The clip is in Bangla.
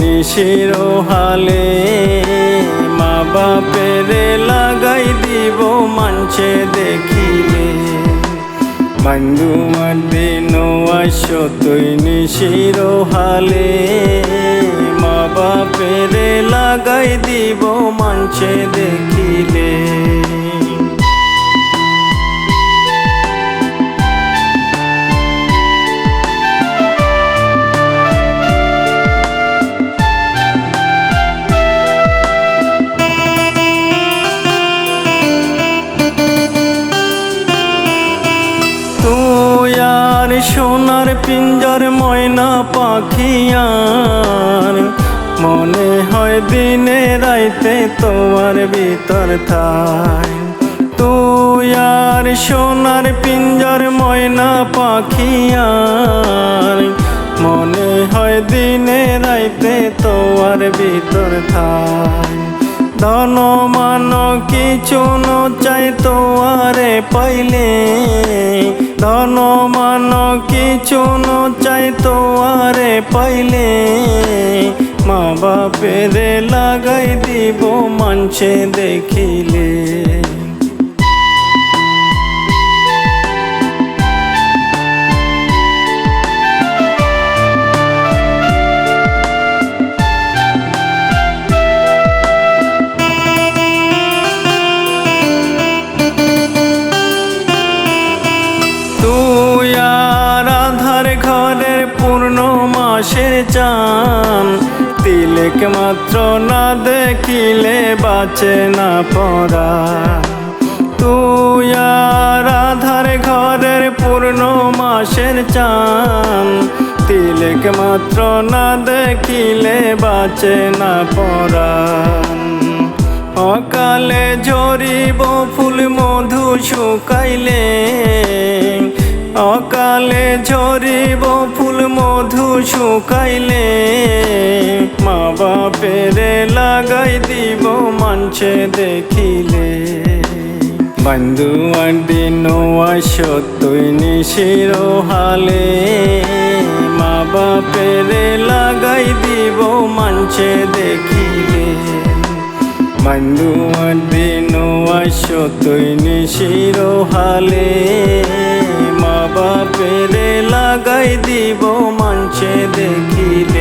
নিশির হালে। মা বাপেরে লাগাই দিব মানছে দেখিলে। বন্ধু দিন আসো তুই নিশির হালে। মা বাপেরে লাগাই দিব মানছে দেখিলে। সোনার পিঞ্জর ময়না পাখিয়ার মনে হয় দিনে রাইতে তোমার ভিতর থাই। তুই আর সোনার পিঞ্জর ময়না পাখিয়ার মনে হয় দিনে রাইতে তোমার ভিতর থাই। ধন মান কিছু ন চাই তোয়ারে পাইলে। ধন মান কিছু ন চাই তোয়ারে পাইলে। মা বাপেরে লাগাই দিব মানছে দেখিলে। আধার ঘরের পূর্ণ মাসের চান তিলেক মাত্র না দেখিলে বাঁচে না পড়া। তুই আর আধার ঘরের পূর্ণ মাসের চান তিলেক মাত্র না দেখিলে বাঁচে না পড়ান অকালে জরিব ফুল মধু শুকাইলে। অকালে ঝরিব ফুল মধু শুকাইলে, মা বাপেরে লাগাই দিব মানছে দেখিলে। বন্ধু দিন আসো তুই নিশির হালে, মা বাপেরে লাগাই দিব মানছে দেখিলে। বন্ধু দিন আসো তুই নিশির হালে বাপেরে লাগাই দিব মানছে দেখিলে।